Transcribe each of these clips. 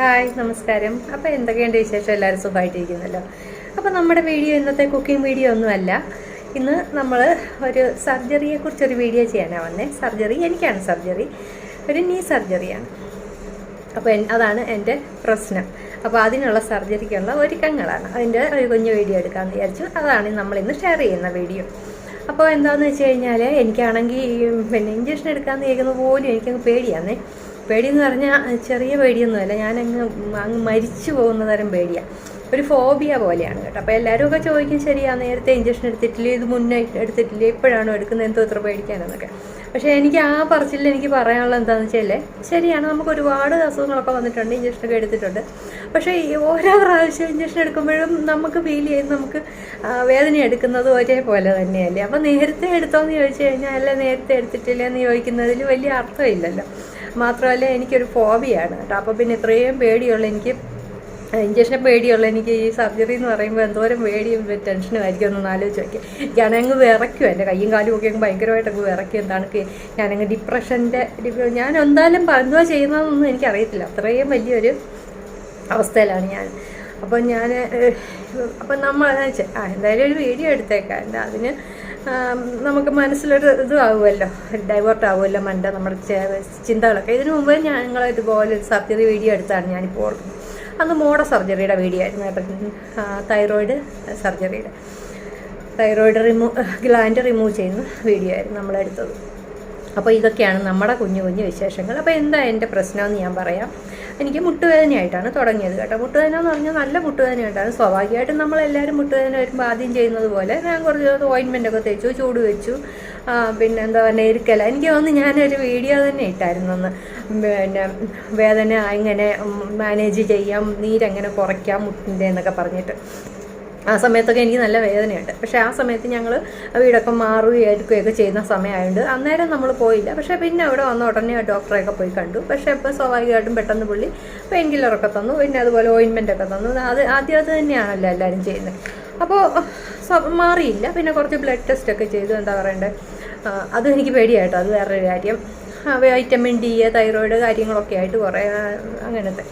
Hi നമസ്കാരം. അപ്പോൾ എന്തൊക്കെയുണ്ട് വിശേഷം? എല്ലാവരും സുഖമായിട്ടിരിക്കുന്നല്ലോ. അപ്പോൾ നമ്മുടെ വീഡിയോ ഇന്നത്തെ കുക്കിംഗ് വീഡിയോ ഒന്നുമല്ല. ഇന്ന് നമ്മൾ ഒരു സർജറിയെ കുറിച്ചൊരു വീഡിയോ ചെയ്യാനാണ് വന്നേ. സർജറി എനിക്കാണ് സർജറി. ഒരു നീ സർജറിയാണ്. അപ്പോൾ അതാണ് എന്റെ പ്രശ്നം. അപ്പോൾ അതിനുള്ള സർജറിക്കുള്ള ഒരുക്കങ്ങളാണ് അതിന്റെ ഒരു കുഞ്ഞു വീഡിയോ എടുക്കാമെന്ന് വിചാരിച്ചു. അതാണ് നമ്മൾ ഇന്ന് ഷെയർ ചെയ്യുന്ന വീഡിയോ. അപ്പോൾ എന്താണെന്ന് വെച്ച് കഴിഞ്ഞാൽ എനിക്കാണെങ്കിൽ പിന്നെ ഇഞ്ചക്ഷൻ എടുക്കാമെന്ന് കേൾക്കുന്ന പോലും എനിക്കങ്ങ് പേടിയാന്നേ. പേടിയെന്ന് പറഞ്ഞാൽ ചെറിയ പേടിയൊന്നുമല്ല. ഞാനങ്ങ് അങ്ങ് മരിച്ചു പോകുന്ന തരം പേടിയാണ് ഒരു ഫോബിയ പോലെയാണ് കേട്ടോ. അപ്പോൾ എല്ലാവരും ഒക്കെ ചോദിക്കും ശരിയാ നേരത്തെ ഇഞ്ചക്ഷൻ എടുത്തിട്ടില്ലേ? ഇത് മുന്നേ എടുത്തിട്ടില്ലേ? ഇപ്പോഴാണോ എടുക്കുന്നത്? എന്തോ ഇത്ര പേടിക്കാനെന്നൊക്കെ. പക്ഷേ എനിക്ക് ആ പറച്ചിൽ എനിക്ക് പറയാനുള്ളത് എന്താണെന്ന് വെച്ചാൽ ശരിയാണ് നമുക്ക് ഒരുപാട് അസുഖങ്ങളൊക്കെ വന്നിട്ടുണ്ട് ഇഞ്ചക്ഷനൊക്കെ എടുത്തിട്ടുണ്ട്. പക്ഷേ ഈ ഓരോ പ്രാവശ്യം ഇഞ്ചക്ഷൻ എടുക്കുമ്പോഴും നമുക്ക് ഫീൽ ചെയ്ത് നമുക്ക് വേദന എടുക്കുന്നത് ഒരേപോലെ തന്നെയല്ലേ. അപ്പോൾ നേരത്തെ എടുത്തോന്ന് ചോദിച്ചു കഴിഞ്ഞാൽ അല്ല നേരത്തെ എടുത്തിട്ടില്ല? എന്ന് ചോദിക്കുന്നതിൽ വലിയ അർത്ഥമില്ലല്ലോ. മാത്രമല്ല എനിക്കൊരു ഫോബിയാണ് കേട്ടോ. അപ്പോൾ പിന്നെ ഇത്രയും പേടിയുള്ള എനിക്ക് ഇഞ്ചക്ഷനെ പേടിയുള്ള എനിക്ക് ഈ സർജറി എന്ന് പറയുമ്പോൾ എന്തോരം പേടിയും ടെൻഷനും ആയിരിക്കും. ഒന്ന് ആലോചിച്ച് നോക്കി ഞാനങ്ങ് വിറയ്ക്കും എന്റെ കയ്യും കാലും ഒക്കെ അങ്ങ് ഭയങ്കരമായിട്ടങ്ങ് വിറയ്ക്കും. എന്താണ് ഞാനങ്ങ് ഡിപ്രഷന്റെ ഞാൻ എന്തായാലും എന്തുവാ ചെയ്യുന്നതെന്നൊന്നും എനിക്കറിയത്തില്ല. അത്രയും വലിയൊരു അവസ്ഥയിലാണ് ഞാൻ. അപ്പം ഞാൻ അപ്പം നമ്മൾ ആ എന്തായാലും ഒരു വീഡിയോ എടുത്തേക്കാം. എന്താ അതിന് നമുക്ക് മനസ്സിലൊരു ഇതാവുമല്ലോ ഡൈവേർട്ട് ആവുമല്ലോ മണ്ട നമ്മുടെ ചിന്തകളൊക്കെ. ഇതിനു മുമ്പ് ഞങ്ങൾ ഇതുപോലെ സർജറി വീഡിയോ എടുത്താണ് ഞാനിപ്പോൾ അന്ന് മോഡ സർജറിയുടെ വീഡിയോ ആയിരുന്നു. കേട്ടോ തൈറോയിഡ് സർജറിയുടെ തൈറോയിഡ് റിമൂവ് ഗ്ലാൻഡ് റിമൂവ് ചെയ്യുന്ന വീഡിയോ ആയിരുന്നു നമ്മളെടുത്തത്. അപ്പോൾ ഇതൊക്കെയാണ് നമ്മുടെ കുഞ്ഞു കുഞ്ഞു വിശേഷങ്ങൾ. അപ്പോൾ എന്താ എന്റെ പ്രശ്നമെന്ന് ഞാൻ പറയാം. എനിക്ക് മുട്ടുവേദനയായിട്ടാണ് തുടങ്ങിയത് കേട്ടോ. മുട്ടുവേദന എന്ന് പറഞ്ഞാൽ നല്ല മുട്ടുവേദനയായിട്ടാണ് സ്വാഭാവികമായിട്ടും നമ്മളെല്ലാവരും മുട്ടുവേദന വരുമ്പോൾ ആദ്യം ചെയ്യുന്നത് പോലെ ഞാൻ കുറച്ച് ദിവസം ഓയിൻമെന്റ് ഒക്കെ തേച്ചു ചൂട് വെച്ചു. പിന്നെ എന്താ പറയുക ഇരിക്കല എനിക്ക് തോന്നുന്നു ഞാനൊരു വീഡിയോ തന്നെ ഇട്ടായിരുന്നു അന്ന്. പിന്നെ വേദന എങ്ങനെ മാനേജ് ചെയ്യാം നീരെങ്ങനെ കുറയ്ക്കാം മുട്ടിന്റെ എന്നൊക്കെ പറഞ്ഞിട്ട്. ആ സമയത്തൊക്കെ എനിക്ക് നല്ല വേദനയുണ്ട്. പക്ഷേ ആ സമയത്ത് ഞങ്ങൾ വീടൊക്കെ മാറുകയും എടുക്കുകയൊക്കെ ചെയ്യുന്ന സമയമായതുകൊണ്ട് അന്നേരം നമ്മൾ പോയില്ല. പക്ഷേ പിന്നെ അവിടെ വന്ന ഉടനെ ഡോക്ടറെയൊക്കെ പോയി കണ്ടു. പക്ഷേ ഇപ്പോൾ സ്വാഭാവികമായിട്ടും പെട്ടെന്ന് പുള്ളി പെയിൻ കില്ലറൊക്കെ തന്നു. പിന്നെ അതുപോലെ ഓയിൻമെന്റ് ഒക്കെ തന്നു അത് ആദ്യം അത് തന്നെയാണല്ലോ എല്ലാവരും ചെയ്യുന്നത്. അപ്പോൾ മാറിയില്ല. പിന്നെ കുറച്ച് ബ്ലഡ് ടെസ്റ്റ് ഒക്കെ ചെയ്തു. എന്താ പറയണ്ടേ? അത് എനിക്ക് പേടിയായിട്ടോ അത് വേറൊരു കാര്യം. വൈറ്റമിൻ ഡി തൈറോയിഡ് കാര്യങ്ങളൊക്കെ ആയിട്ട് കുറേ അങ്ങനത്തെ.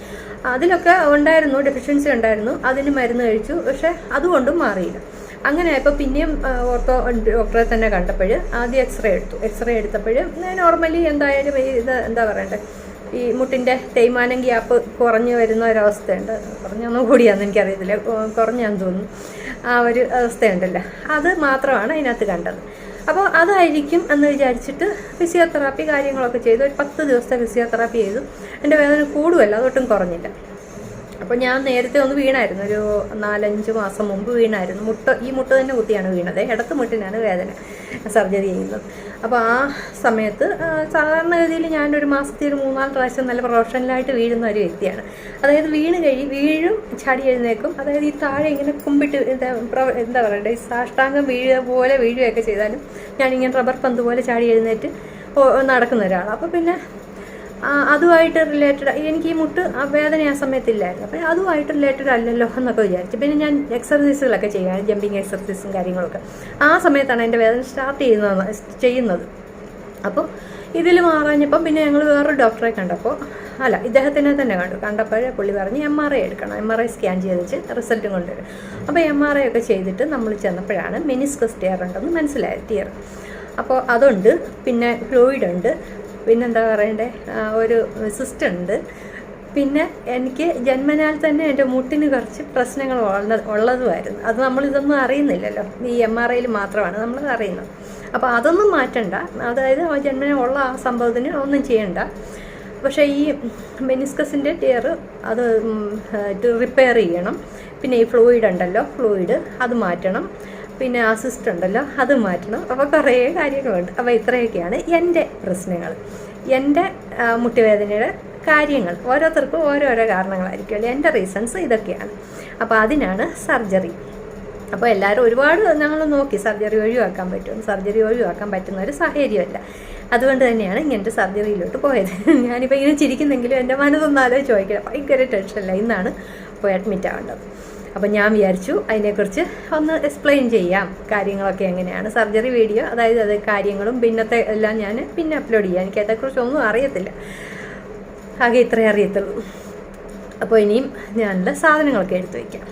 അതിലൊക്കെ ഉണ്ടായിരുന്നു ഡെഫിഷ്യൻസി ഉണ്ടായിരുന്നു. അതിന് മരുന്ന് കഴിച്ചു. പക്ഷേ അതുകൊണ്ടും മാറിയില്ല. അങ്ങനെ ഇപ്പോൾ പിന്നെയും ഓർത്തോ ഡോക്ടറെ തന്നെ കണ്ടപ്പോൾ ആദ്യം എക്സ്റേ എടുത്തു. എക്സ്റേ എടുത്തപ്പോൾ നോർമലി എന്തായാലും ഇത് എന്താ പറയണ്ടേ? ഈ മുട്ടിന്റെ തേയ്മാനം ഗ്യാപ്പ് കുറഞ്ഞു വരുന്ന ഒരവസ്ഥയുണ്ട്. കുറഞ്ഞൊന്നും കൂടിയാന്ന് എനിക്കറിയത്തില്ല. കുറഞ്ഞാന്ന് തോന്നുന്നു. ആ ഒരു അവസ്ഥയുണ്ടല്ലോ. അത് മാത്രമാണ് അതിനകത്ത് കണ്ടത്. അപ്പോൾ അതായിരിക്കും എന്ന് വിചാരിച്ചിട്ട് ഫിസിയോതെറാപ്പി കാര്യങ്ങളൊക്കെ ചെയ്തു. ഒരു പത്ത് ദിവസത്തെ ഫിസിയോതെറാപ്പി ചെയ്തു. എന്റെ വേദന കൂടുമല്ല അതൊട്ടും കുറഞ്ഞില്ല. അപ്പോൾ ഞാൻ നേരത്തെ ഒന്ന് വീണായിരുന്നു. ഒരു നാലഞ്ച് മാസം മുമ്പ് വീണായിരുന്നു. മുട്ട ഈ മുട്ട തന്നെ കുത്തിയാണ് വീണത്. ഇടത്ത് മുട്ടിനാണ് വേദന സർജറി ചെയ്യുന്നത്. അപ്പോൾ ആ സമയത്ത് സാധാരണഗതിയിൽ ഒരു മാസത്തിൽ ഒരു മൂന്നാൽ പ്രാവശ്യം നല്ല പ്രൊഫഷണലായിട്ട് വീഴുന്ന ഒരു വ്യക്തിയാണ്. അതായത് വീണ് കഴി വീഴും ചാടി എഴുന്നേക്കും അതായത് ഈ താഴെ ഇങ്ങനെ കുമ്പിട്ട് എന്താ എന്താ പറയണ്ടേ ഈ സാഷ്ടാംഗം വീഴുക പോലെ വീഴുകയൊക്കെ ചെയ്താലും ഞാൻ ഇങ്ങനെ റബ്ബർ പന്ത് പോലെ ചാടി എഴുന്നേറ്റ് നടക്കുന്ന ഒരാളാണ് അപ്പോൾ പിന്നെ അതുമായിട്ട് റിലേറ്റഡ് എനിക്ക് ഈ മുട്ട് വേദന ആ സമയത്തില്ലായിരുന്നു. അപ്പോൾ അതുമായിട്ട് റിലേറ്റഡ് അല്ലല്ലോ എന്നൊക്കെ വിചാരിച്ചു. പിന്നെ ഞാൻ എക്സർസൈസുകളൊക്കെ ചെയ്യുകയാണ് ജമ്പിങ് എക്സർസൈസും കാര്യങ്ങളൊക്കെ. ആ സമയത്താണ് എന്റെ വേദന സ്റ്റാർട്ട് ചെയ്യുന്നത് ചെയ്യുന്നത്. അപ്പോൾ ഇതിൽ മാറാഞ്ഞപ്പം പിന്നെ ഞങ്ങൾ വേറൊരു ഡോക്ടറെ കണ്ടപ്പോൾ അല്ല ഇദ്ദേഹത്തിനെ തന്നെ കണ്ടു. കണ്ടപ്പോഴേ പുള്ളി പറഞ്ഞ് എം ആർ ഐ എടുക്കണം. എം ആർ ഐ സ്കാൻ ചെയ്തിട്ട് റിസൾട്ടും കൊണ്ടുവരും. അപ്പോൾ എം ആർ ഐ ഒക്കെ ചെയ്തിട്ട് നമ്മൾ ചെന്നപ്പോഴാണ് മെനിസ്കസ് ടിയർ ഉണ്ടെന്ന് മനസ്സിലായത് ടിയർ അപ്പോൾ അതുണ്ട് പിന്നെ ഫ്ലൂയിഡ് ഉണ്ട്. പിന്നെന്താ പറയണ്ടേ? ഒരു സിസ്റ്റർ ഉണ്ട്. പിന്നെ എനിക്ക് ജന്മനാൽ തന്നെ എന്റെ മുട്ടിന് കുറച്ച് പ്രശ്നങ്ങൾ ഉള്ളതുമായിരുന്നു. അത് നമ്മളിതൊന്നും അറിയുന്നില്ലല്ലോ. ഈ എം ആർ ഐയിൽ മാത്രമാണ് നമ്മൾ അറിയുന്നത്. അപ്പോൾ അതൊന്നും മാറ്റണ്ട. അതായത് ആ ജന്മന ഉള്ള ആ സംഭവത്തിന് ഒന്നും ചെയ്യണ്ട. പക്ഷേ ഈ മെനിസ്കസിന്റെ ടിയർ അത് റിപ്പയർ ചെയ്യണം. പിന്നെ ഈ ഫ്ലൂയിഡ് ഉണ്ടല്ലോ ഫ്ലൂയിഡ് അത് മാറ്റണം. പിന്നെ അസിസ്റ്റ് ഉണ്ടല്ലോ അത് മാറ്റണം. അപ്പോൾ കുറേ കാര്യങ്ങളുണ്ട്. അപ്പോൾ ഇത്രയൊക്കെയാണ് എന്റെ പ്രശ്നങ്ങൾ. എന്റെ മുട്ടുവേദനയുടെ കാര്യങ്ങൾ. ഓരോരുത്തർക്കും ഓരോരോ കാരണങ്ങളായിരിക്കുമല്ലോ എന്റെ റീസൺസ് ഇതൊക്കെയാണ്. അപ്പോൾ അതിനാണ് സർജറി അപ്പോൾ എല്ലാവരും ഒരുപാട് ഞങ്ങൾ നോക്കി സർജറി ഒഴിവാക്കാൻ പറ്റും സർജറി ഒഴിവാക്കാൻ പറ്റുന്ന ഒരു സാഹചര്യമല്ല. അതുകൊണ്ട് തന്നെയാണ് ഇങ്ങനത്തെ സർജറിയിലോട്ട് പോയത്. ഞാനിപ്പോൾ ഇങ്ങനെ ചിരിക്കുന്നെങ്കിലും എന്റെ മനസ്സൊന്നാലോ ചോദിക്കില്ല ഭയങ്കര ടെൻഷനില്ല ഇന്നാണ് പോയി അഡ്മിറ്റ് ആവേണ്ടത്. അപ്പം ഞാൻ വിചാരിച്ചു അതിനെക്കുറിച്ച് ഒന്ന് എക്സ്പ്ലെയിൻ ചെയ്യാം കാര്യങ്ങളൊക്കെ എങ്ങനെയാണ്. സർജറി വീഡിയോ അതായത് അത് കാര്യങ്ങളും പിന്നത്തെ എല്ലാം ഞാൻ പിന്നെ അപ്ലോഡ് ചെയ്യാം. എനിക്ക് അതേക്കുറിച്ച് ഒന്നും അറിയത്തില്ല. ആകെ ഇത്രേ അറിയത്തുള്ളൂ. അപ്പോൾ ഇനിയും ഞാനുള്ള സാധനങ്ങളൊക്കെ എടുത്തു വയ്ക്കാം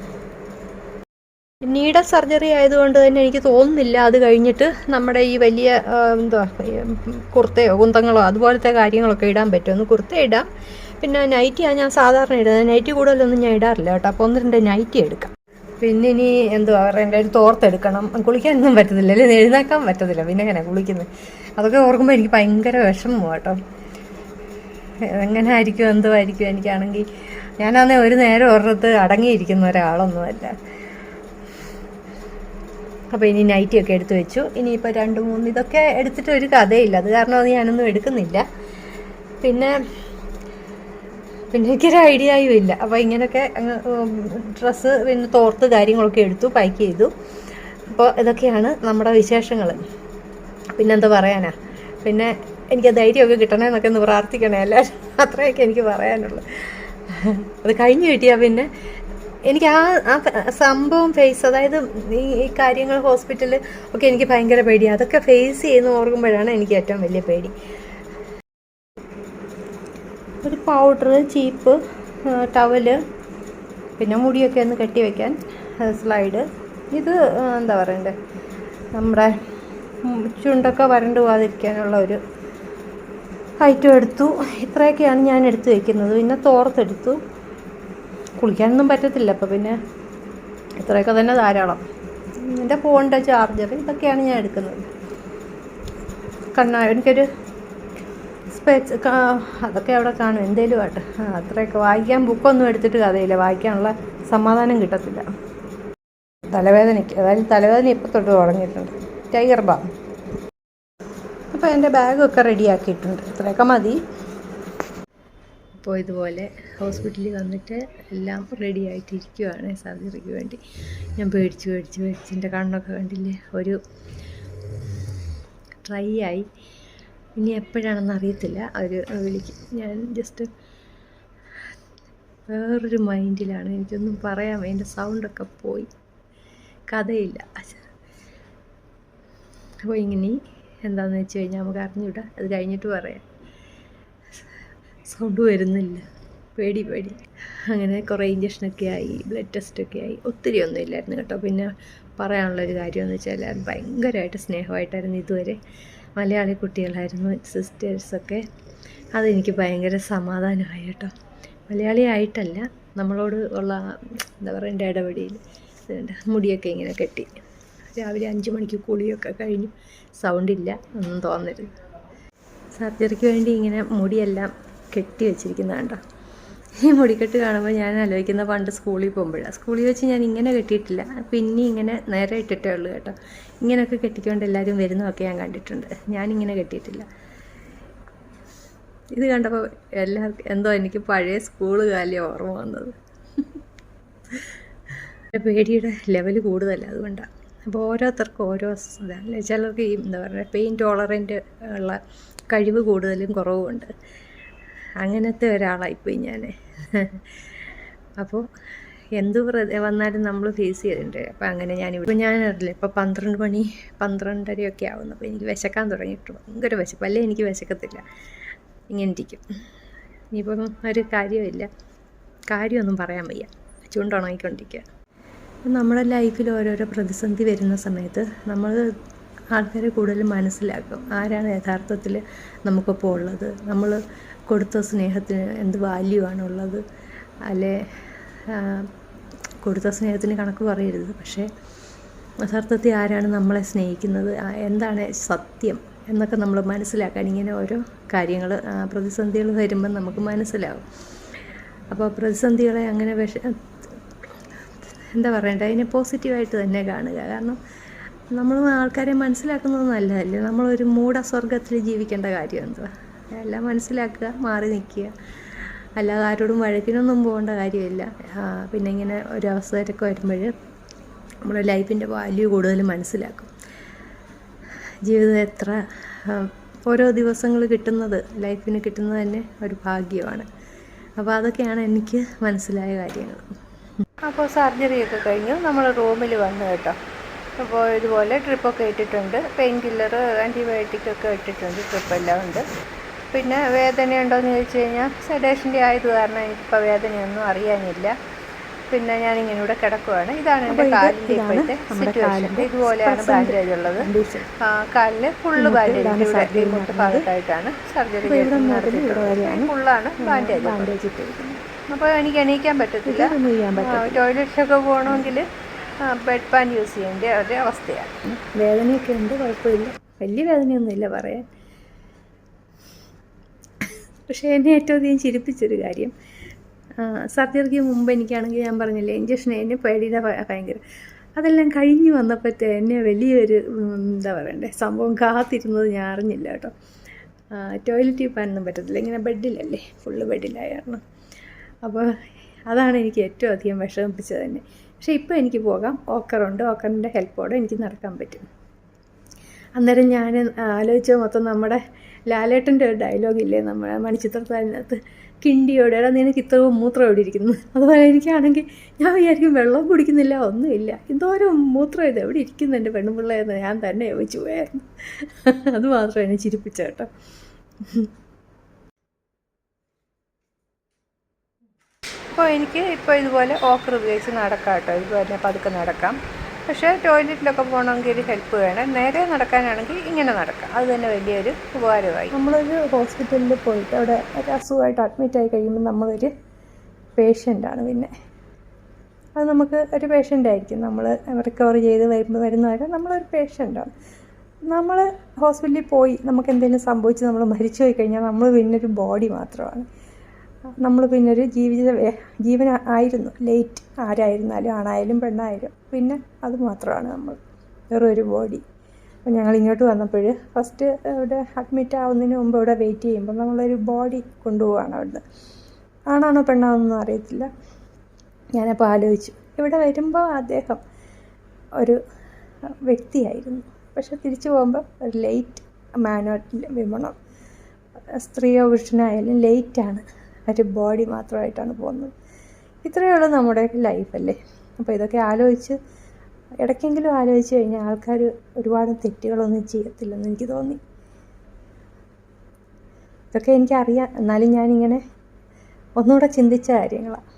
നീഡൽ സർജറി ആയതുകൊണ്ട് തന്നെ എനിക്ക് തോന്നുന്നില്ല. അത് കഴിഞ്ഞിട്ട് നമ്മുടെ ഈ വലിയ എന്തുവാ കുർത്തയോ കുന്തങ്ങളോ അതുപോലത്തെ കാര്യങ്ങളൊക്കെ ഇടാൻ പറ്റുമെന്ന് കുർത്ത ഇടാം. പിന്നെ നൈറ്റിയാണ് ഞാൻ സാധാരണ ഇടുന്നത്. നൈറ്റി കൂടുതലൊന്നും ഞാൻ ഇടാറില്ല കേട്ടോ. അപ്പോൾ ഒന്ന് രണ്ട് നൈറ്റി എടുക്കാം. പിന്നെ ഇനി എന്തുവാ പറയണ്ടേ ഒരു തോർത്തെടുക്കണം. കുളിക്കാനൊന്നും പറ്റത്തില്ല അല്ലെങ്കിൽ എഴുന്നേക്കാൻ പറ്റത്തില്ല. പിന്നെ എങ്ങനെ കുളിക്കുന്നത്? അതൊക്കെ ഓർക്കുമ്പോൾ എനിക്ക് ഭയങ്കര വിഷമം കേട്ടോ. എങ്ങനെ ആയിരിക്കും എന്തോ ആയിരിക്കും എനിക്കാണെങ്കിൽ ഞാനന്ന് ഒരു നേരം ഒരിടത്ത് അടങ്ങിയിരിക്കുന്ന ഒരാളൊന്നുമല്ല. അപ്പോൾ ഇനി നൈറ്റിയൊക്കെ എടുത്തു വെച്ചു. ഇനിയിപ്പോൾ രണ്ട് മൂന്ന് ഇതൊക്കെ എടുത്തിട്ട് ഒരു കഥയില്ല. അത് കാരണം അത് ഞാനൊന്നും എടുക്കുന്നില്ല. പിന്നെ പിന്നെ എനിക്കൊരു ഐഡിയയും ഇല്ല അപ്പോൾ ഇങ്ങനെയൊക്കെ ഡ്രസ്സ് പിന്നെ തോർത്ത് കാര്യങ്ങളൊക്കെ എടുത്തു പാക്ക് ചെയ്തു. അപ്പോൾ ഇതൊക്കെയാണ് നമ്മുടെ വിശേഷങ്ങൾ പിന്നെന്താ പറയാനാ? പിന്നെ എനിക്ക് ധൈര്യമൊക്കെ കിട്ടണമെന്നൊക്കെ ഒന്ന് പ്രാർത്ഥിക്കണേ എല്ലാവരും അത്രയൊക്കെ എനിക്ക് പറയാനുള്ളൂ. അത് കഴിഞ്ഞു കിട്ടിയാൽ പിന്നെ എനിക്ക് ആ ആ സംഭവം ഫേസ് അതായത് ഈ ഈ കാര്യങ്ങൾ ഹോസ്പിറ്റലിൽ ഒക്കെ എനിക്ക് ഭയങ്കര പേടി അതൊക്കെ ഫേസ് ചെയ്യുന്ന ഓർക്കുമ്പോഴാണ് എനിക്ക് ഏറ്റവും വലിയ പേടി. ഒരു പൗഡർ ചീപ്പ് ടവൽ പിന്നെ മുടിയൊക്കെ ഒന്ന് കെട്ടി വയ്ക്കാൻ സ്ലൈഡ് ഇത് എന്താ പറയണ്ടേ നമ്മുടെ ചുണ്ടൊക്കെ വരണ്ടു പോകാതിരിക്കാനുള്ള ഒരു ഐറ്റം എടുത്തു. ഇത്രയൊക്കെയാണ് ഞാൻ എടുത്തു വയ്ക്കുന്നത് പിന്നെ തോർത്തെടുത്തു. കുളിക്കാനൊന്നും പറ്റത്തില്ല അപ്പോൾ പിന്നെ ഇത്രയൊക്കെ തന്നെ ധാരാളം. എന്റെ ഫോണിന്റെ ചാർജർ ഇതൊക്കെയാണ് ഞാൻ എടുക്കുന്നത്. കണ്ണാ എനിക്കൊരു അതൊക്കെ അവിടെ കാണും. എന്തേലും ആട്ടെ. അത്രയൊക്കെ വായിക്കാൻ ബുക്കൊന്നും എടുത്തിട്ട് കഥയില്ല. വായിക്കാനുള്ള സമാധാനം കിട്ടത്തില്ല. തലവേദനയ്ക്ക് അതായത് തലവേദന ഇപ്പം തൊട്ട് തുടങ്ങിയിട്ടുണ്ട്. Tiger balm. അപ്പോൾ എന്റെ ബാഗൊക്കെ റെഡിയാക്കിയിട്ടുണ്ട്. ഇത്രയൊക്കെ മതി. അപ്പോൾ ഇതുപോലെ ഹോസ്പിറ്റലിൽ വന്നിട്ട് എല്ലാം റെഡി ആയിട്ടിരിക്കുവാണ് സർജറിക്ക് വേണ്ടി. ഞാൻ പേടിച്ച് പേടിച്ച് പേടിച്ച് എന്റെ കണ്ണൊക്കെ കണ്ടില്ലേ? ഒരു ട്രൈ ആയി. ഇനി എപ്പോഴാണെന്ന് അറിയത്തില്ല. അവർ വിളിക്കും. ഞാൻ ജസ്റ്റ് വേറൊരു മൈൻഡിലാണ്. എനിക്കൊന്നും പറയാൻ. എന്റെ സൗണ്ടൊക്കെ പോയി. കഥയില്ല. അപ്പോൾ ഇങ്ങനെ എന്താണെന്ന് വെച്ച് കഴിഞ്ഞാൽ നമുക്ക് അറിഞ്ഞൂടാ. അത് കഴിഞ്ഞിട്ട് പറയാം. സൗണ്ട് വരുന്നില്ല. പേടി പേടി. അങ്ങനെ കുറേ ഇഞ്ചക്ഷനൊക്കെ ആയി ബ്ലഡ് ടെസ്റ്റൊക്കെ ആയി. ഒത്തിരി ഒന്നും ഇല്ലായിരുന്നു കേട്ടോ. പിന്നെ പറയാനുള്ളൊരു കാര്യമെന്ന് വെച്ചാൽ ഭയങ്കരമായിട്ട് സ്നേഹമായിട്ടായിരുന്നു ഇതുവരെ. മലയാളി കുട്ടികളായിരുന്നു സിസ്റ്റേഴ്സൊക്കെ അതെനിക്ക് ഭയങ്കര സമാധാനമായി കേട്ടോ. മലയാളി ആയിട്ടല്ല നമ്മളോട് ഉള്ള എന്താ പറയണ്ട ഇടപെടിയിൽ മുടിയൊക്കെ ഇങ്ങനെ കെട്ടി. രാവിലെ അഞ്ച് മണിക്ക് കുളിയൊക്കെ കഴിഞ്ഞു. സൗണ്ടില്ല ഒന്നും തോന്നരുത്. സർജറിക്ക് വേണ്ടി ഇങ്ങനെ മുടിയെല്ലാം കെട്ടി വെച്ചിരിക്കുന്ന കണ്ടോ? ഈ മുടിക്കെട്ട് കാണുമ്പോൾ ഞാൻ ആലോചിക്കുന്ന പണ്ട് സ്കൂളിൽ പോകുമ്പോഴാണ് സ്കൂളിൽ വെച്ച് ഞാൻ ഇങ്ങനെ കെട്ടിയിട്ടില്ല. പിന്നെ ഇങ്ങനെ നേരെ ഇട്ടിട്ടേ ഉള്ളൂ കേട്ടോ. ഇങ്ങനെയൊക്കെ കെട്ടിക്കൊണ്ട് എല്ലാവരും വരുന്നതൊക്കെ ഞാൻ കണ്ടിട്ടുണ്ട്. ഞാനിങ്ങനെ കെട്ടിയിട്ടില്ല. ഇത് കണ്ടപ്പോൾ എല്ലാവർക്കും എന്തോ എനിക്ക് പഴയ സ്കൂൾ കാലം ഓർമ്മ വന്നത്. പേടിയുടെ ലെവൽ കൂടുതലാണ് അതുകൊണ്ടാണ് അപ്പോൾ ഓരോരുത്തർക്കും ഓരോ ഇതല്ലേ ചിലർക്ക് ഈ എന്താ പറയുക പെയിൻ ടോളറന്റ് ഉള്ള കഴിവ് കൂടുതലും കുറവുമുണ്ട്. അങ്ങനത്തെ ഒരാളായിപ്പോയി ഞാൻ അപ്പോൾ എന്ത് വന്നാലും നമ്മൾ ഫേസ് ചെയ്തിട്ടുണ്ട് അപ്പോൾ അങ്ങനെ ഞാൻ ഇപ്പോൾ ഞാൻ അറിയില്ല ഇപ്പോൾ പന്ത്രണ്ട് മണി പന്ത്രണ്ടരയൊക്കെ ആവുന്നു. അപ്പോൾ എനിക്ക് വിശക്കാൻ തുടങ്ങിയിട്ട് ഭയങ്കര വിശപ്പ്. അല്ലേ എനിക്ക് വിശക്കത്തില്ല. ഇങ്ങനെ ഇരിക്കും. ഇനിയിപ്പം ഒരു കാര്യമില്ല കാര്യമൊന്നും പറയാൻ വയ്യ. ചൂണ്ടുണങ്ങിക്കൊണ്ടിരിക്കുക നമ്മുടെ ലൈഫിൽ ഓരോരോ പ്രതിസന്ധി വരുന്ന സമയത്ത് നമ്മൾ ആൾക്കാരെ കൂടുതൽ മനസ്സിലാക്കും. ആരാണ് യഥാർത്ഥത്തിൽ നമുക്കിപ്പോൾ ഉള്ളത്? നമ്മൾ കൊടുത്ത സ്നേഹത്തിന് എന്ത് വാല്യൂ ആണുള്ളത്? അല്ലെ? കൊടുത്ത സ്നേഹത്തിന് കണക്ക് പറയരുത്. പക്ഷേ യഥാർത്ഥത്തിൽ ആരാണ് നമ്മളെ സ്നേഹിക്കുന്നത്? എന്താണ് സത്യം എന്നൊക്കെ നമ്മൾ മനസ്സിലാക്കാൻ ഇങ്ങനെ ഓരോ കാര്യങ്ങൾ പ്രതിസന്ധികൾ വരുമ്പം നമുക്ക് മനസ്സിലാവും. അപ്പോൾ പ്രതിസന്ധികളെ അങ്ങനെ വിഷ എന്താ പറയണ്ടേ? അതിനെ പോസിറ്റീവായിട്ട് തന്നെ കാണുക. കാരണം നമ്മൾ ആൾക്കാരെ മനസ്സിലാക്കുന്നത് നല്ലതല്ലേ? നമ്മളൊരു മൂഢസ്വർഗത്തിൽ ജീവിക്കേണ്ട കാര്യം എന്തുവാ? എല്ലാം മനസ്സിലാക്കുക മാറി നിൽക്കുക. അല്ലാതെ ആരോടും വഴക്കിനൊന്നും പോകേണ്ട കാര്യമില്ല. പിന്നെ ഇങ്ങനെ ഒരു വരുമ്പോൾ നമ്മുടെ ലൈഫിന്റെ വാല്യൂ കൂടുതൽ മനസ്സിലാക്കും. ജീവിതം എത്ര ഓരോ ദിവസങ്ങൾ കിട്ടുന്നത് ലൈഫിന് കിട്ടുന്നത് തന്നെ ഒരു ഭാഗ്യമാണ്. അപ്പോൾ അതൊക്കെയാണ് എനിക്ക് മനസ്സിലായ കാര്യങ്ങൾ. അപ്പോൾ സർജറിയൊക്കെ കഴിഞ്ഞു. നമ്മൾ റൂമിൽ വന്നു കേട്ടോ. അപ്പോൾ ഇതുപോലെ ട്രിപ്പൊക്കെ ഇട്ടിട്ടുണ്ട്. പെയിൻ കില്ലർ ആന്റിബയോട്ടിക്കൊക്കെ ഇട്ടിട്ടുണ്ട്. ട്രിപ്പെല്ലാം ഉണ്ട്. പിന്നെ വേദനയുണ്ടോയെന്ന് ചോദിച്ചു കഴിഞ്ഞാൽ സെഡേഷന്റെ ആയത് കാരണം എനിക്കിപ്പോൾ വേദനയൊന്നും അറിയാനില്ല. പിന്നെ ഞാൻ ഇങ്ങനെ ഇവിടെ കിടക്കുവാണ്. ഇതാണ് എന്റെ കാലിന്റെ ഇപ്പോഴത്തെ സിറ്റുവേഷൻ ഇതുപോലെയാണ് ബാൻഡേജ് ഉള്ളത് കാലിന് ഫുള്ള് ബാൻഡേജ്. ഇവിടെ മുട്ട് ഭാഗത്തായിട്ടാണ് സർജറി വരെയാണ് ഫുള്ളാണ് ബാൻഡേജ് അപ്പോൾ എനിക്ക് എണീക്കാൻ പറ്റത്തില്ല. ടോയ്ലറ്റിലൊക്കെ പോകണമെങ്കിൽ ബെഡ് പാൻ യൂസ് ചെയ്യേണ്ട ഒരു അവസ്ഥയാണ്. വേദനയൊക്കെ ഉണ്ട് കുഴപ്പമില്ല. വലിയ വേദനയൊന്നുമില്ല പറയാൻ. പക്ഷേ എന്നെ ഏറ്റവും അധികം ചിരിപ്പിച്ചൊരു കാര്യം സർജറിക്ക് മുമ്പ് എനിക്കാണെങ്കിൽ ഞാൻ പറഞ്ഞില്ലേ ഇഞ്ചക്ഷൻ എന്നെ പേടിയുടെ ഭയങ്കര. അതെല്ലാം കഴിഞ്ഞ് വന്നപ്പോഴത്തെ എന്നെ വലിയൊരു എന്താ പറയണ്ടേ സംഭവം കാത്തിരുന്നത് ഞാൻ അറിഞ്ഞില്ല കേട്ടോ. ടോയ്ലറ്റിൽ പോകാനൊന്നും പറ്റത്തില്ല. ഇങ്ങനെ ബെഡിലല്ലേ ഫുള്ള് ബെഡിലായിരുന്നു. അപ്പോൾ അതാണ് എനിക്ക് ഏറ്റവും അധികം വിഷമിപ്പിച്ചത് തന്നെ പക്ഷേ ഇപ്പോൾ എനിക്ക് പോകാം. ഓക്കറുണ്ട്. ഓക്കറിന്റെ ഹെൽപ്പോടെ എനിക്ക് നടക്കാൻ പറ്റും. അന്നേരം ഞാൻ ആലോചിച്ച മൊത്തം നമ്മുടെ ലാലേട്ടന്റെ ഒരു ഡയലോഗില്ലേ നമ്മുടെ മണിച്ചിത്രത്തിനകത്ത് കിണ്ടിയോടെ എടാ നിനക്ക് ഇത്രയും മൂത്രം എവിടെ ഇരിക്കുന്നു? അതുപോലെ എനിക്കാണെങ്കിൽ ഞാൻ വിചാരിക്കും വെള്ളം കുടിക്കുന്നില്ല ഒന്നുമില്ല. എന്തോരം മൂത്രം ഇത് എവിടെ ഇരിക്കുന്നു എന്റെ പെണ്ണുപിള്ളയെന്ന് ഞാൻ തന്നെ ചോദിച്ചു പോയായിരുന്നു. അത് മാത്രം എന്നെ ചിരിപ്പിച്ച കേട്ടോ. അപ്പോൾ എനിക്ക് ഇപ്പോൾ ഇതുപോലെ ഓക്കർ ഉപയോഗിച്ച് നടക്കാം കേട്ടോ. ഇതുപോലെ പതുക്കെ നടക്കാം. പക്ഷേ ടോയ്ലറ്റിലൊക്കെ പോകണമെങ്കിൽ ഒരു ഹെൽപ്പ് വേണം. നേരെ നടക്കാനാണെങ്കിൽ ഇങ്ങനെ നടക്കാം. അത് തന്നെ വലിയൊരു ഉപകാരമായി. നമ്മളൊരു ഹോസ്പിറ്റലിൽ പോയിട്ട് അവിടെ ഒരു അസുഖമായിട്ട് അഡ്മിറ്റ് ആയി കഴിയുമ്പോൾ നമ്മളൊരു പേഷ്യന്റാണ് പിന്നെ. അത് നമുക്ക് ഒരു പേഷ്യന്റ് ആയിരിക്കും. നമ്മൾ റിക്കവർ ചെയ്ത് വരുമ്പോൾ വരുന്നവരെ നമ്മളൊരു പേഷ്യന്റാണ് നമ്മൾ ഹോസ്പിറ്റലിൽ പോയി നമുക്ക് എന്തെങ്കിലും സംഭവിച്ച് നമ്മൾ മരിച്ചു പോയി കഴിഞ്ഞാൽ നമ്മൾ പിന്നൊരു ബോഡി മാത്രമാണ്. നമ്മൾ പിന്നൊരു ജീവിത ജീവൻ ആയിരുന്നു. ലേറ്റ് ആരായിരുന്നാലും ആണായാലും പെണ്ണായാലും. പിന്നെ അത് മാത്രമാണ് നമ്മൾ. വേറൊരു ബോഡി അപ്പോൾ ഞങ്ങൾ ഇങ്ങോട്ട് വന്നപ്പോൾ ഫസ്റ്റ് ഇവിടെ അഡ്മിറ്റ് ആവുന്നതിന് മുമ്പ് ഇവിടെ വെയിറ്റ് ചെയ്യുമ്പോൾ നമ്മളൊരു ബോഡി കൊണ്ടുപോവാണ് അവിടുന്ന്. ആണാണോ പെണ്ണാണെന്നൊന്നും അറിയത്തില്ല. ഞാനപ്പോൾ ആലോചിച്ചു. ഇവിടെ വരുമ്പോൾ അദ്ദേഹം ഒരു വ്യക്തിയായിരുന്നു. പക്ഷെ തിരിച്ചു പോകുമ്പോൾ ഒരു ലേറ്റ് മാനോ വിമണോ സ്ത്രീയോ പുരുഷനായാലും ലേറ്റാണ് ഒരു ബോഡി മാത്രമായിട്ടാണ് പോകുന്നത്. ഇത്രയേ ഉള്ളൂ നമ്മുടെ ലൈഫല്ലേ. അപ്പോൾ ഇതൊക്കെ ആലോചിച്ച് ഇടയ്ക്കെങ്കിലും ആലോചിച്ച് കഴിഞ്ഞാൽ ആൾക്കാർ ഒരുപാട് തെറ്റുകളൊന്നും ചെയ്യത്തില്ലെന്ന് എനിക്ക് തോന്നി. ഇതൊക്കെ എനിക്കറിയാം. എന്നാലും ഞാനിങ്ങനെ ഒന്നുകൂടെ ചിന്തിച്ച കാര്യങ്ങളാണ്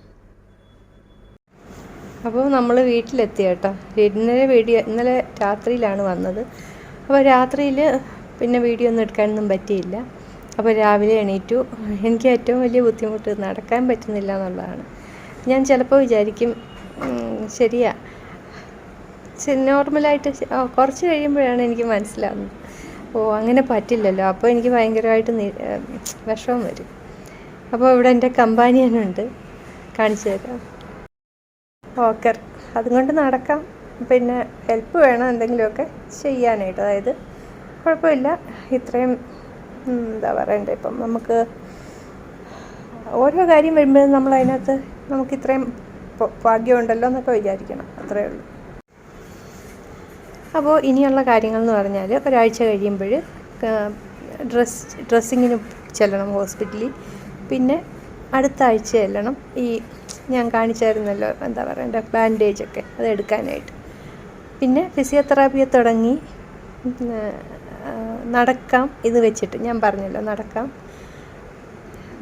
അപ്പോൾ നമ്മൾ വീട്ടിലെത്തി കേട്ടോ. ഇന്നലെ വീഡിയോ ഇന്നലെ രാത്രിയിലാണ് വന്നത്. അപ്പോൾ രാത്രിയിൽ പിന്നെ വീഡിയോ ഒന്നും എടുക്കാനൊന്നും പറ്റിയില്ല. അപ്പോൾ രാവിലെ എണീറ്റു. എനിക്ക് ഏറ്റവും വലിയ ബുദ്ധിമുട്ട് നടക്കാൻ പറ്റുന്നില്ല എന്നുള്ളതാണ്. ഞാൻ ചിലപ്പോൾ വിചാരിക്കും ശരിയാ. ശരി, നോർമലായിട്ട് കുറച്ച് കഴിയുമ്പോഴാണ് എനിക്ക് മനസ്സിലാവുന്നത്. ഓ അങ്ങനെ പറ്റില്ലല്ലോ. അപ്പോൾ എനിക്ക് ഭയങ്കരമായിട്ട് വിഷമം വരും. അപ്പോൾ ഇവിടെ എന്റെ കമ്പാനിയനുണ്ട്. കാണിച്ചു തരാം. ഓക്കർ അതുകൊണ്ട് നടക്കാം. പിന്നെ ഹെൽപ്പ് വേണം എന്തെങ്കിലുമൊക്കെ ചെയ്യാനായിട്ട്. അതായത് കുഴപ്പമില്ല. ഇത്രയും എന്താ പറയണ്ടേ ഇപ്പം? നമുക്ക് ഓരോ കാര്യം വരുമ്പോഴും നമ്മൾ അതിനകത്ത് നമുക്ക് ഇത്രയും ഭാഗ്യം ഭാഗ്യമുണ്ടല്ലോ എന്നൊക്കെ വിചാരിക്കണം. അത്രയേ ഉള്ളൂ. അപ്പോൾ ഇനിയുള്ള കാര്യങ്ങൾ എന്ന് പറഞ്ഞാൽ ഒരാഴ്ച കഴിയുമ്പോൾ ഡ്രസ് ഡ്രസ്സിങ്ങിന് ചെല്ലണം ഹോസ്പിറ്റലിൽ. പിന്നെ അടുത്ത ആഴ്ച ചെല്ലണം. ഈ ഞാൻ കാണിച്ചായിരുന്നല്ലോ എന്താ പറയണ്ട ബാൻഡേജ് ഒക്കെ അത് എടുക്കാനായിട്ട്. പിന്നെ ഫിസിയോതെറാപ്പിയെ തുടങ്ങി നടക്കാം. ഇത് വെച്ചിട്ട് ഞാൻ പറഞ്ഞല്ലോ നടക്കാം.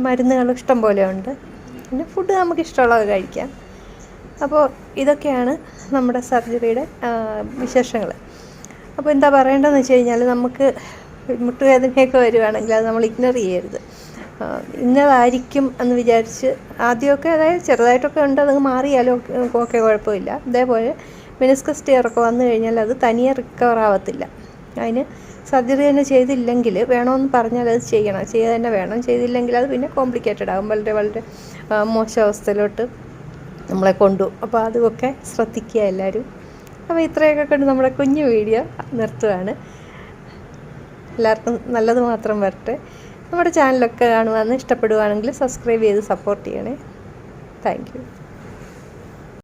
മരുന്നുകൾ ഇഷ്ടം പോലെ ഉണ്ട്. പിന്നെ ഫുഡ് നമുക്ക് ഇഷ്ടമുള്ളത് കഴിക്കാം. അപ്പോൾ ഇതൊക്കെയാണ് നമ്മുടെ സർജറിയുടെ വിശേഷങ്ങൾ. അപ്പോൾ എന്താ പറയേണ്ടതെന്ന് വെച്ച് കഴിഞ്ഞാൽ നമുക്ക് മുട്ടുവേദനയൊക്കെ വരുവാണെങ്കിൽ അത് നമ്മൾ ഇഗ്നോർ ചെയ്യരുത്. ഇന്നതായിരിക്കും എന്ന് വിചാരിച്ച് ആദ്യമൊക്കെ അതായത് ചെറുതായിട്ടൊക്കെ ഉണ്ട് അത് മാറിയാലും ഒക്കെ കുഴപ്പമില്ല. ഇതേപോലെ മെനിസ്കസ് ടിയറൊക്കെ വന്നു കഴിഞ്ഞാൽ അത് തനിയെ റിക്കവർ ആവത്തില്ല. അതിന് സർജറി തന്നെ ചെയ്തില്ലെങ്കിൽ വേണമെന്ന് പറഞ്ഞാൽ അത് ചെയ്യണം. ചെയ്യുക തന്നെ വേണം. ചെയ്തില്ലെങ്കിൽ അത് പിന്നെ കോംപ്ലിക്കേറ്റഡ് ആകും. വളരെ വളരെ മോശം അവസ്ഥയിലോട്ട് നമ്മളെ കൊണ്ടു അപ്പോൾ അതുമൊക്കെ ശ്രദ്ധിക്കുക എല്ലാവരും. അപ്പോൾ ഇത്രയൊക്കെ കണ്ട് നമ്മുടെ കുഞ്ഞു വീഡിയോ നിർത്തുകയാണ് എല്ലാവർക്കും നല്ലത് മാത്രം വരട്ടെ. നമ്മുടെ ചാനലൊക്കെ കാണുവാന്ന് ഇഷ്ടപ്പെടുവാണെങ്കിൽ സബ്സ്ക്രൈബ് ചെയ്ത് സപ്പോർട്ട് ചെയ്യണേ. താങ്ക്